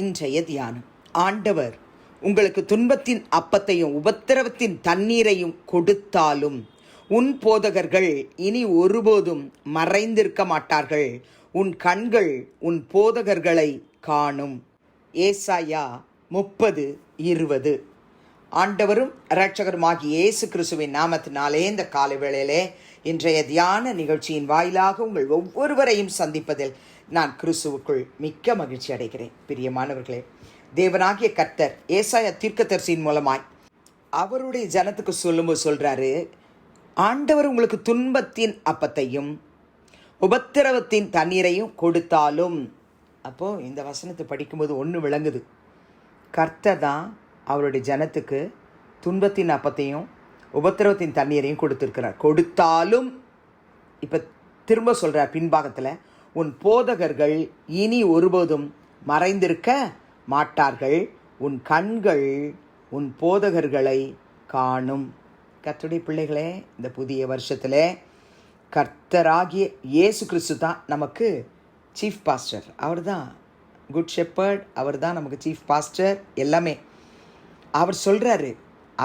இன்றைய தியானம். ஆண்டவர் உங்களுக்கு துன்பத்தின் அப்பத்தையும் உபத்திரவத்தின் தண்ணீரையும் கொடுத்தாலும் உன் போதகர்கள் இனி ஒருபோதும் மறைந்திருக்க மாட்டார்கள். உன் கண்கள் உன் போதகர்களை காணும். ஏசாயா முப்பது இருபது. ஆண்டவரும் இரட்சகருமாகி இயேசு கிறிஸ்துவின் நாமத்தினாலே இந்த காலை வேளையிலே இன்றைய தியான நிகழ்ச்சியின் வாயிலாக உங்கள் ஒவ்வொருவரையும் சந்திப்பதில் நான் கிறிஸ்துவுக்குள் மிக்க மகிழ்ச்சி அடைகிறேன். பிரியமானவர்களே தேவனாகிய கர்த்தர் ஏசாய தீர்க்கதரிசியின் மூலமாய் அவருடைய ஜனத்துக்கு சொல்லும்போது சொல்கிறாரு ஆண்டவர் உங்களுக்கு துன்பத்தின் அப்பத்தையும் உபத்திரவத்தின் தண்ணீரையும் கொடுத்தாலும் அப்போது இந்த வசனத்தை படிக்கும்போது ஒன்று விளங்குது. கர்த்தர் தான் அவருடைய ஜனத்துக்கு துன்பத்தின் அப்பத்தையும் உபத்திரவத்தின் தண்ணீரையும் கொடுத்துருக்கிறார். கொடுத்தாலும் இப்போ திரும்ப சொல்கிறார் பின்பாகத்தில் உன் போதகர்கள் இனி ஒருபோதும் மறைந்திருக்க மாட்டார்கள். உன் கண்கள் உன் போதகர்களை காணும். கத்துடைய பிள்ளைகளே இந்த புதிய வருஷத்தில் கர்த்தராகிய இயேசு கிறிஸ்து தான் நமக்கு சீஃப் பாஸ்டர் அவர் தான் குட் ஷெப்பர்ட் அவர் தான் நமக்கு சீஃப் பாஸ்டர் எல்லாமே. அவர் சொல்கிறாரு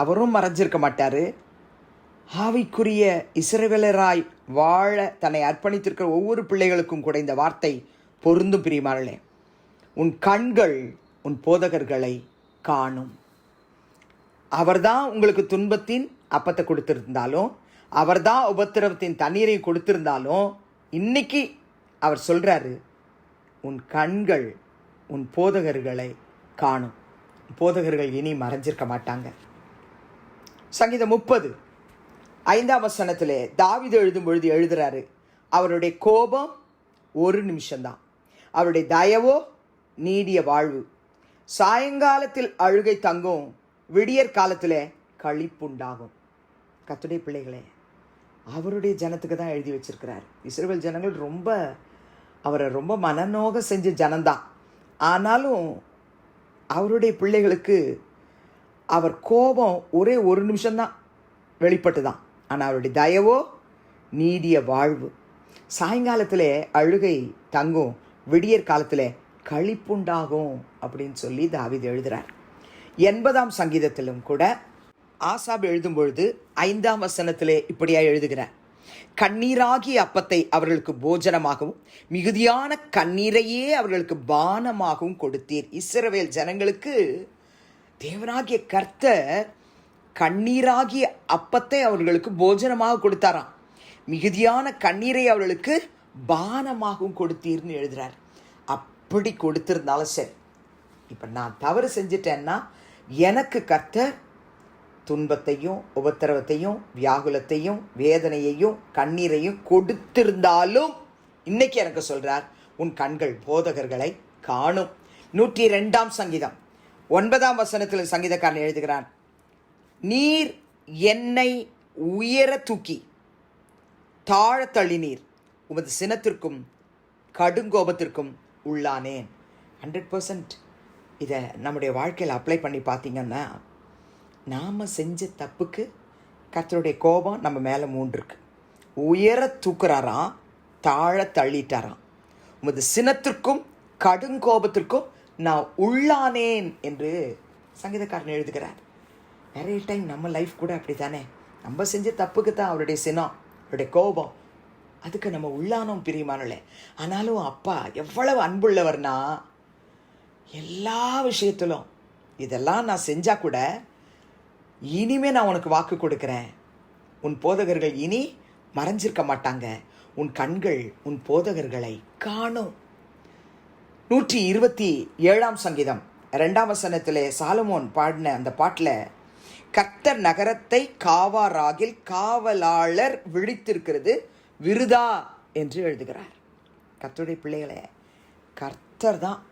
அவரும் மறைஞ்சிருக்க மாட்டார். ஆவிக்குரிய இஸ்ரவேலராய் வாழ தன்னை அர்ப்பணித்திருக்கிற ஒவ்வொரு பிள்ளைகளுக்கும் கூட இந்த வார்த்தை பொருந்தும் பிரியமானே உன் கண்கள் உன் போதகர்களை காணும். அவர்தான் உங்களுக்கு துன்பத்தின் அப்பத்தை கொடுத்திருந்தாலும் அவர்தான் உபத்திரவத்தின் தண்ணீரை கொடுத்திருந்தாலும் இன்னைக்கு அவர் சொல்கிறாரு உன் கண்கள் உன் போதகர்களை காணும். போதகர்கள் இனி மறைஞ்சிருக்க மாட்டாங்க. சங்கீதம் முப்பது. ஐந்தாம் வசனத்தில் தாவிது எழுதும் பொழுது எழுதுறாரு அவருடைய கோபம் ஒரு நிமிஷம்தான். அவருடைய தயவோ நீடிய வாழ்வு. சாயங்காலத்தில் அழுகை தங்கும் விடியற் காலத்தில் களிப்புண்டாகும். கத்துடைய பிள்ளைகளே அவருடைய ஜனத்துக்கு தான் எழுதி வச்சிருக்கிறார். இஸ்ரேல் ஜனங்கள் ரொம்ப அவரை ரொம்ப மனநோக செஞ்ச ஜனந்தான் ஆனாலும் அவருடைய பிள்ளைகளுக்கு அவர் கோபம் ஒரே ஒரு நிமிஷம்தான் வெளிப்பட்டு தான் ஆனால் அவருடைய தயவோ நீடிய வாழ்வு. சாயங்காலத்தில் அழுகை தங்கும் விடியற் காலத்தில் களிப்புண்டாகும் அப்படின்னு சொல்லி தாவிது எழுதுகிறார் எண்பதாம் சங்கீதத்திலும் கூட ஆசாப் எழுதும் பொழுது ஐந்தாம் வசனத்திலே இப்படியா எழுதுகிறார். கண்ணீராகிய அப்பத்தை அவர்களுக்கு போஜனமாகவும் மிகுதியான கண்ணீரையே அவர்களுக்கு பானமாகவும் கொடுத்தீர். இஸ்ரவேல் ஜனங்களுக்கு தேவனாகிய கர்த்தர் கண்ணீராகிய அப்பத்தை அவர்களுக்கு போஜனமாக கொடுத்தாராம். மிகுதியான கண்ணீரை அவர்களுக்கு பானமாகவும் கொடுத்தீர்னு எழுதுறார். அப்படி கொடுத்திருந்தாலும் சரி. இப்போ நான் தவறு செஞ்சிட்டேன்னா எனக்கு கர்த்தர் துன்பத்தையும் உபத்திரவத்தையும் வியாகுலத்தையும் வேதனையையும் கண்ணீரையும் கொடுத்திருந்தாலும் இன்னைக்கு எனக்கு சொல்கிறார் உன் கண்கள் போதகர்களை காணும். நூற்றி ரெண்டாம் சங்கீதம். ஒன்பதாம் வசனத்தில் சங்கீதக்காரன் எழுதுகிறான் நீர் என்னை உயர தூக்கி தாழ தள்ளினீர். உமது சினத்திற்கும் கடுங்கோபத்திற்கும் உள்ளானேன். ஹண்ட்ரட் பர்சன்ட் இதை நம்முடைய வாழ்க்கையில் அப்ளை பண்ணி பார்த்தீங்கன்னா நாம் செஞ்ச தப்புக்கு கத்தருடைய கோபம் நம்ம மேலே மூன்றுருக்கு. உயர தூக்குறாராம் தாழ தள்ளிட்டாராம். உமது சினத்திற்கும் கடுங்கோபத்திற்கும் நான் உள்ளானேன் என்று சங்கீதக்காரன் எழுதுகிறார். நிறைய டைம் நம்ம லைஃப் கூட அப்படி தானே நம்ம செஞ்ச தப்புக்கு தான் அவருடைய சினம் அவருடைய கோபம். அதுக்கு நம்ம உள்ளானோம் பிரியமானலே ஆனாலும் அப்பா எவ்வளவு அன்புள்ளவர்னா எல்லா விஷயத்திலும் இதெல்லாம் நான் செஞ்சால் கூட இனிமே நான் உனக்கு வாக்கு கொடுக்குறேன். உன் போதகர்கள் இனி மறைஞ்சிருக்க மாட்டாங்க. உன் கண்கள் உன் போதகர்களை காணும். நூற்றி இருபத்தி ஏழாம் சங்கீதம். ரெண்டாம் வசனத்தில் சாலமோன் பாடின அந்த பாட்டில் கர்த்தர் நகரத்தை காவாராகில் காவலாளர் விழித்திருக்கிறது. விருதா என்று எழுதுகிறார். கர்த்தருடைய பிள்ளைகளே கர்த்தர் தான்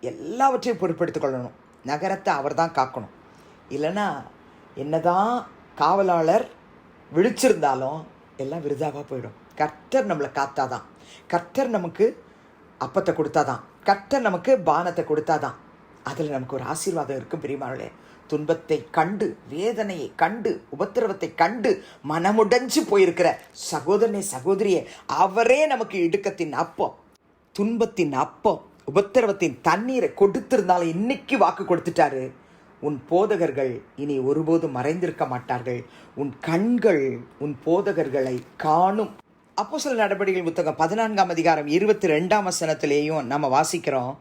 எல்லாவற்றையும் பொறுப்பெடுத்துக் கொள்ளணும். நகரத்தை அவர் தான் காக்கணும். இல்லைன்னா என்னதான் காவலாளர் விழிச்சிருந்தாலும் எல்லாம் விருதாவாக போயிடும். கர்த்தர் நம்மளை காத்தாதான். கர்த்தர் நமக்கு அப்பத்தை கொடுத்தாதான். கர்த்தர் நமக்கு பானத்தை கொடுத்தாதான். அதில் நமக்கு ஒரு ஆசீர்வாதம் இருக்கும் பெரியமாளே துன்பத்தை கண்டு வேதனையை கண்டு உபத்திரவத்தை கண்டு மனமுடைஞ்சு போயிருக்கிற சகோதரனை சகோதரியை அவரே நமக்கு இடுக்கத்தின் அப்பம். துன்பத்தின் அப்பம் உபத்திரவத்தின் தண்ணீரை கொடுத்திருந்தாலும் இன்னைக்கு வாக்கு கொடுத்துட்டாரு. உன் போதகர்கள் இனி ஒருபோதும் மறைந்திருக்க மாட்டார்கள். உன் கண்கள் உன் போதகர்களை காணும். அப்போ சில நடவடிக்கைகள் புத்தகம் பதினான்காம் அதிகாரம் இருபத்தி ரெண்டாம் வசனத்திலேயும் நம்ம வாசிக்கிறோம்.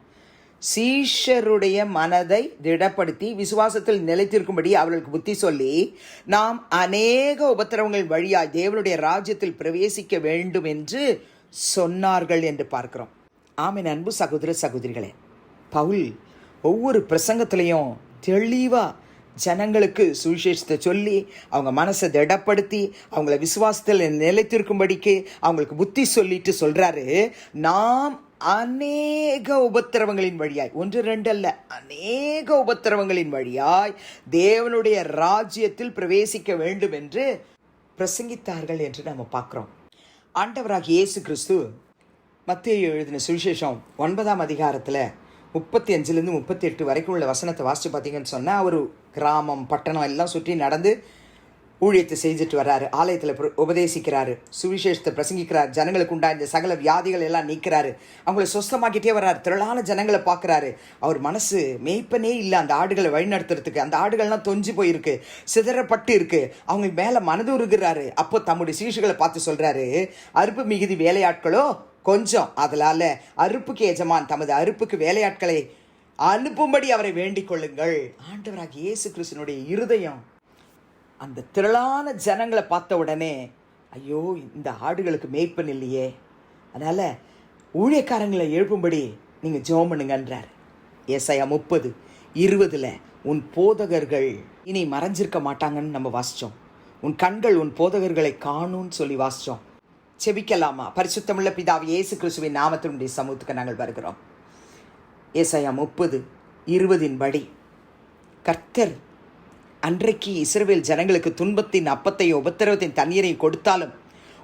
சீஷருடைய மனதை திடப்படுத்தி விசுவாசத்தில் நிலைத்திருக்கும்படி அவர்களுக்கு புத்தி சொல்லி நாம் அநேக உபத்திரவங்கள் வழியாய் தேவனுடைய ராஜ்யத்தில் பிரவேசிக்க வேண்டும் என்று சொன்னார்கள் என்று பார்க்கிறோம். ஆமின் அன்பு சகோதர சகோதரிகளே பவுல் ஒவ்வொரு பிரசங்கத்திலையும் தெளிவாக ஜனங்களுக்கு சுவிசேஷத்தை சொல்லி அவங்க மனசை திடப்படுத்தி அவங்கள விசுவாசத்தில் நிலைத்திருக்கும்படிக்கு அவங்களுக்கு புத்தி சொல்லிட்டு சொல்கிறாரு நாம் அநேக உபத்திரவங்களின் வழியாய். ஒன்று ரெண்டு அல்ல. அநேக உபத்திரவங்களின் வழியாய் தேவனுடைய ராஜ்யத்தில் பிரவேசிக்க வேண்டும் என்று பிரசங்கித்தார்கள் என்று நம்ம பார்க்குறோம். ஆண்டவராக இயேசு கிறிஸ்து மத்திய எழுதின சுவிசேஷம் ஒன்பதாம் அதிகாரத்தில் முப்பத்தி அஞ்சுலேருந்து முப்பத்தி எட்டு வரைக்கும் உள்ள வசனத்தை வாசித்து பார்த்தீங்கன்னு சொன்னால் ஒரு கிராமம் பட்டணம் எல்லாம் சுற்றி நடந்து ஊழியத்தை செஞ்சுட்டு வர்றாரு ஆலயத்தில் உபதேசிக்கிறாரு சுவிசேஷத்தை பிரசங்கிக்கிறார் ஜனங்களுக்கு இந்த சகல வியாதிகள் எல்லாம் நீக்கிறாரு. அவங்கள சொஸ்தமாக்கிட்டே வர்றாரு திரளான ஜனங்களை பார்க்குறாரு. அவர் மனசு மேய்ப்பனே இல்லை அந்த ஆடுகளை வழிநடத்துறதுக்கு. அந்த ஆடுகள்லாம் தொஞ்சு போயிருக்கு சிதறப்பட்டு இருக்கு. அவங்க மேலே மனது உருகிறாரு. அப்போ தம்முடைய சீசுகளை பார்த்து சொல்கிறாரு அறுப்பு மிகுதி வேலையாட்களோ கொஞ்சம் அதனால அறுப்புக்கு எஜமான் தமது அறுப்புக்கு வேலையாட்களை அனுப்பும்படி அவரை வேண்டிக் கொள்ளுங்கள். ஆண்டவராக இயேசு கிறிஸ்தனுடைய இருதயம் அந்த திரளான ஜனங்களை பார்த்த உடனே ஐயோ இந்த ஆடுகளுக்கு மேய்ப்பன் இல்லையே. அதனால் ஊழியக்காரங்களை எழுப்பும்படி நீங்கள் ஜோம் பண்ணுங்கன்றார். ஏசையா முப்பது இருபதில் உன் போதகர்கள் இனி மறைஞ்சிருக்க மாட்டாங்கன்னு நம்ம வாசித்தோம் உன் கண்கள் உன் போதகர்களை காணும்னு சொல்லி வாசித்தோம் செபிக்கலாமா? பரிசுத்தமுள்ள பிதாவை இயேசு கிறிஸ்துவின் நாமத்தினுடைய சமூகத்துக்கு நாங்கள் வருகிறோம். ஏசையா முப்பது இருபதின் படி கர்த்தர் அன்றைக்கு இஸ்ரவேல் ஜனங்களுக்கு துன்பத்தின் அப்பத்தையும் உபத்திரவத்தின் தண்ணீரையும் கொடுத்தாலும்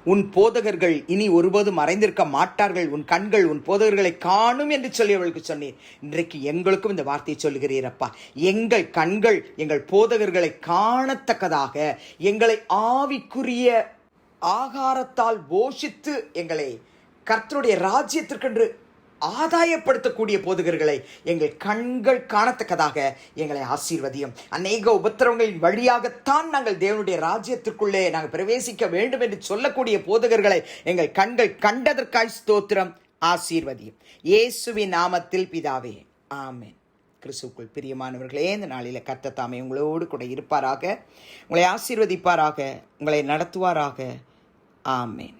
உன் போதகர்கள் இனி ஒருபோதும் மறைந்திருக்க மாட்டார்கள். உன் கண்கள் உன் போதகர்களை காணும் என்று சொல்லி அவளுக்கு சொன்னீர். இன்றைக்கு எங்களுக்கும் இந்த வார்த்தையை சொல்லுகிறீரப்பா. எங்கள் கண்கள் எங்கள் போதகர்களை காணத்தக்கதாக எங்களை ஆவிக்குரிய ஆகாரத்தால் போஷித்து எங்களை கர்த்தருடைய ராஜ்யத்திற்கென்று ஆதாயப்படுத்தக்கூடிய போதகர்களை எங்கள் கண்கள் காணத்தக்கதாக எங்களை ஆசீர்வதியும். அநேக உபத்திரவங்களின் வழியாகத்தான் நாங்கள் தேவனுடைய ராஜ்யத்திற்குள்ளே நாங்கள் பிரவேசிக்க வேண்டும் என்று சொல்லக்கூடிய போதகர்களை எங்கள் கண்கள் கண்டதற்காய் ஸ்தோத்திரம் ஆசீர்வதியும். இயேசுவின் நாமத்தில் பிதாவே ஆமேன். கிறிஸ்துக்குள் பிரியமானவர்களே இந்த நாளில் கத்த தாமே உங்களோடு கூட இருப்பாராக. உங்களை ஆசீர்வதிப்பாராக உங்களை நடத்துவாராக. ஆமேன்.